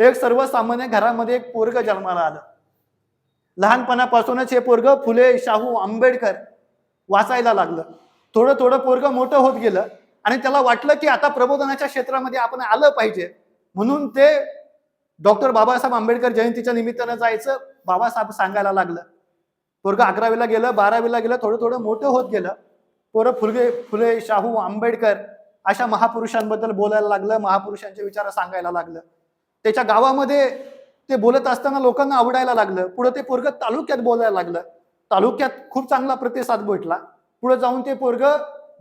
एक सर्वसामान्य घरामध्ये एक पोरग जन्माला आलं. लहानपणापासूनच हे पोरग फुले शाहू आंबेडकर वाचायला लागलं. थोडं थोडं पोरग मोठं होत गेलं आणि त्याला वाटलं की आता प्रबोधनाच्या क्षेत्रामध्ये आपण आलं पाहिजे. म्हणून ते डॉक्टर बाबासाहेब आंबेडकर जयंतीच्या निमित्तानं जायचं बाबासाहेब सांगायला लागलं. पोरग अकरावीला गेलं बारावीला गेलं थोडं थोडं मोठं होत गेलं. पोरं फुले फुले शाहू आंबेडकर अशा महापुरुषांबद्दल बोलायला लागलं महापुरुषांचे विचार सांगायला लागलं. त्याच्या गावामध्ये ते बोलत असताना लोकांना आवडायला लागलं. पुढं ते पोरग तालुक्यात बोलायला लागलं. तालुक्यात खूप चांगला प्रतिसाद भेटला. पुढे जाऊन ते पोरग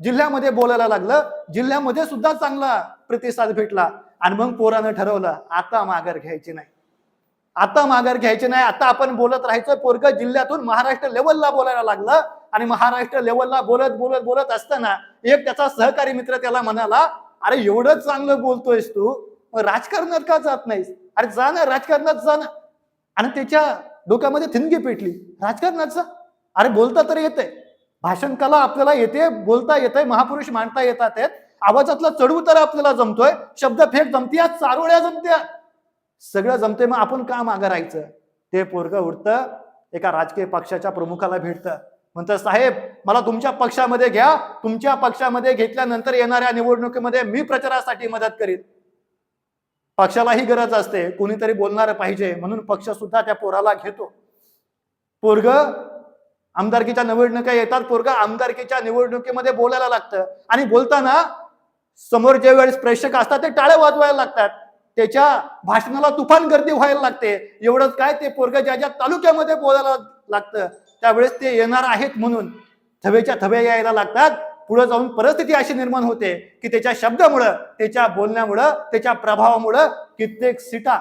जिल्ह्यामध्ये बोलायला लागलं. जिल्ह्यामध्ये सुद्धा चांगला प्रतिसाद भेटला. आणि मग पोरानं ठरवलं आता माघार घ्यायची नाही. आता माघार घ्यायची नाही. आता आपण बोलत राहायचं पोरग जिल्ह्यातून महाराष्ट्र लेवलला बोलायला लागलं. आणि महाराष्ट्र लेवलला बोलत बोलत बोलत असताना एक त्याचा सहकारी मित्र त्याला म्हणाला अरे एवढं चांगलं बोलतोयस तू. मग राजकारणात का जात नाहीस? अरे जा ना राजकारणात जा ना आणि त्याच्या डोक्यामध्ये थिणगी पेटली. राजकारणाचं अरे बोलता तर येतंय. भाषण कला आपल्याला येते बोलता येते महापुरुष मांडता येतात आवाजातला चढू तर आपल्याला जमतोय. शब्द फेक जमतीया चारोळ्या जमत्या. सगळं जमते मग आपण का मागं राहायचं? ते पोरग उठतं एका राजकीय पक्षाच्या प्रमुखाला भेटतं. म्हणतं साहेब मला तुमच्या पक्षामध्ये घ्या. तुमच्या पक्षामध्ये घेतल्यानंतर येणाऱ्या निवडणुकीमध्ये मी प्रचारासाठी मदत करीन. पक्षालाही गरज असते. कोणीतरी बोलणार पाहिजे. म्हणून पक्ष सुद्धा त्या पोराला घेतो. पोरग आमदारकीच्या निवडणुका येतात. पोरग आमदारकीच्या निवडणुकीमध्ये बोलायला लागतं. आणि बोलताना समोर जे वेळेस प्रेक्षक असतात ते टाळे वाजवायला लागतात. त्याच्या भाषणाला तुफान गर्दी व्हायला लागते. एवढंच काय ते पोरग ज्या ज्या तालुक्यामध्ये बोलायला लागतं त्यावेळेस ते येणार आहेत म्हणून. थवेच्या थवे यायला लागतात. पुढे जाऊन परिस्थिती अशी निर्माण होते की त्याच्या शब्दामुळं त्याच्या बोलण्यामुळं त्याच्या प्रभावामुळं कित्येक सीटा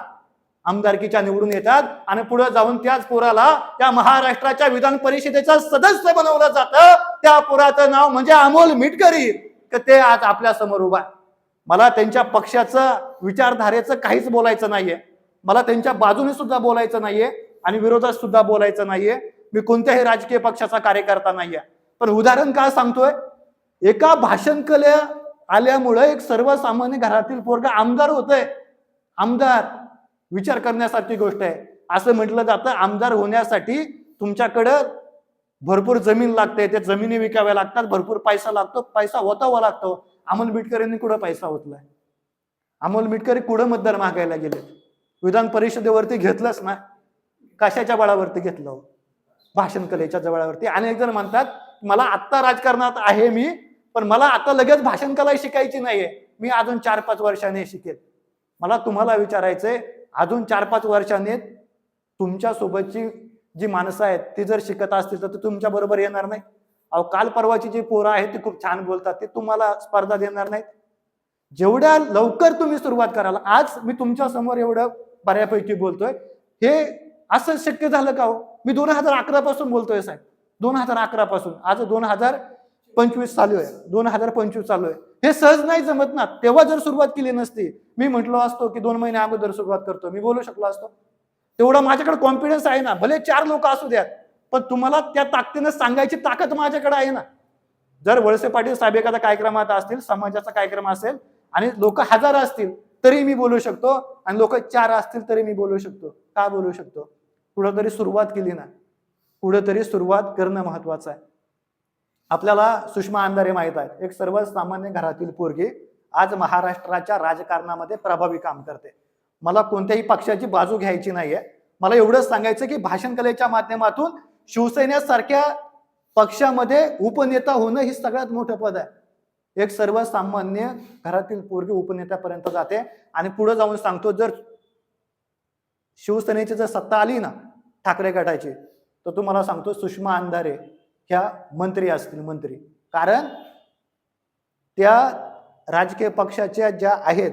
आमदारकीच्या निवडून येतात आणि पुढे जाऊन त्याच पोराला त्या महाराष्ट्राच्या विधान परिषदेचा सदस्य बनवलं जातं. त्या पोराचं नाव म्हणजे अमोल मिटकरी. तर ते आज आपल्यासमोर उभा आहे. मला त्यांच्या पक्षाचं विचारधारेचं काहीच बोलायचं नाहीये. मला त्यांच्या बाजूने सुद्धा बोलायचं नाहीये आणि विरोधात सुद्धा बोलायचं नाहीये. मी कोणत्याही राजकीय पक्षाचा कार्यकर्ता नाहीये. पण उदाहरण का सांगतोय? एका भाषण कले आल्यामुळं एक सर्वसामान्य घरातील पोरगा आमदार होतोय. आमदार विचार करण्यासारखी गोष्ट आहे. असं म्हटलं जातं आमदार होण्यासाठी तुमच्याकडं भरपूर जमीन लागते त्या जमिनी विकाव्या लागतात भरपूर पैसा लागतो पैसा होतावा लागतो. अमोल मिटकरींनी कुठं पैसा होतलाय अमोल मिटकरी कुठं मतदार मागायला गेले विधान परिषदेवरती घेतलंच ना? कशाच्या बळावरती घेतलं हो? भाषण कलेच्या जवळावरती. अनेक जण म्हणतात मला आत्ता राजकारणात आहे मी पण मला आता लगेच भाषण कला शिकायची नाहीये. मी अजून चार पाच वर्षाने शिकेल. मला तुम्हाला विचारायचंय अजून चार पाच वर्षाने तुमच्या सोबतची जी माणसं आहेत ती जर शिकत असतील तर तुमच्या बरोबर येणार नाही. अहो काल परवाची जी पोरं आहेत ती खूप छान बोलतात ते तुम्हाला स्पर्धा देणार नाहीत. जेवढ्या लवकर तुम्ही सुरुवात कराल आज मी तुमच्यासमोर एवढं बऱ्यापैकी बोलतोय. हे असं शक्य झालं का हो? मी दोन हजार अकरा पासून बोलतोय साहेब. दोन हजार अकरा पासून आज दोन हजार पंचवीस चालू आहे. दोन हजार पंचवीस चालू आहे. हे सहज नाही जमत ना. तेव्हा जर सुरुवात केली नसती मी म्हटलो असतो की दोन महिने अगोदर सुरुवात करतो. मी बोलू शकलो असतो. तेवढा माझ्याकडे कॉन्फिडन्स आहे ना. भले चार लोक असू द्यात पण तुम्हाला त्या ताकदीनं सांगायची ताकद माझ्याकडे आहे ना. जर वळसे पाटील साहेब एखादा कार्यक्रमात असतील समाजाचा कार्यक्रम असेल आणि लोक हजार असतील तरी मी बोलू शकतो. आणि लोक चार असतील तरी मी बोलू शकतो. का बोलू शकतो? कुठंतरी सुरुवात केली ना. कुठंतरी सुरुवात करणं महत्वाचं आहे. आपल्याला सुषमा अंधारे माहीत आहेत. एक सर्वसामान्य घरातील पोरगी आज महाराष्ट्राच्या राजकारणामध्ये प्रभावी काम करते. मला कोणत्याही पक्षाची बाजू घ्यायची नाहीये. मला एवढंच सांगायचं की भाषण कलेच्या माध्यमातून शिवसेनेसारख्या पक्षामध्ये उपनेता होणं ही सगळ्यात मोठं पद आहे. एक सर्वसामान्य घरातील पोरगी उपनेत्यापर्यंत जाते. आणि पुढे जाऊन सांगतो जर शिवसेनेची जर सत्ता आली ना ठाकरे गटाची तर तुम्हाला सांगतो सुषमा अंधारे ह्या मंत्री असतील मंत्री. कारण त्या राजकीय पक्षाच्या ज्या आहेत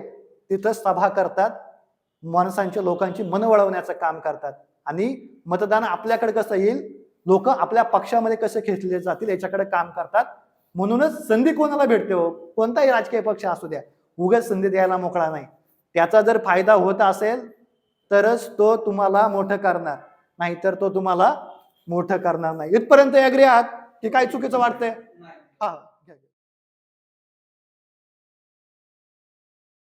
तिथं सभा करतात माणसांच्या लोकांची मन वळवण्याचं काम करतात. आणि मतदान आपल्याकडे कसं येईल? लोक आपल्या पक्षामध्ये कसे खेचले जातील याच्याकडे काम करतात. म्हणूनच संधी कोणाला भेटते हो? कोणताही राजकीय पक्ष असू द्या. उगाच संधी द्यायला मोकळा नाही. त्याचा जर फायदा होत असेल तरच तो तुम्हाला मोठं करणार. नाहीतर तो तुम्हाला मोठं करणार नाही. इथपर्यंत अग्री आहात की काय चुकीचं वाटतंय? हा.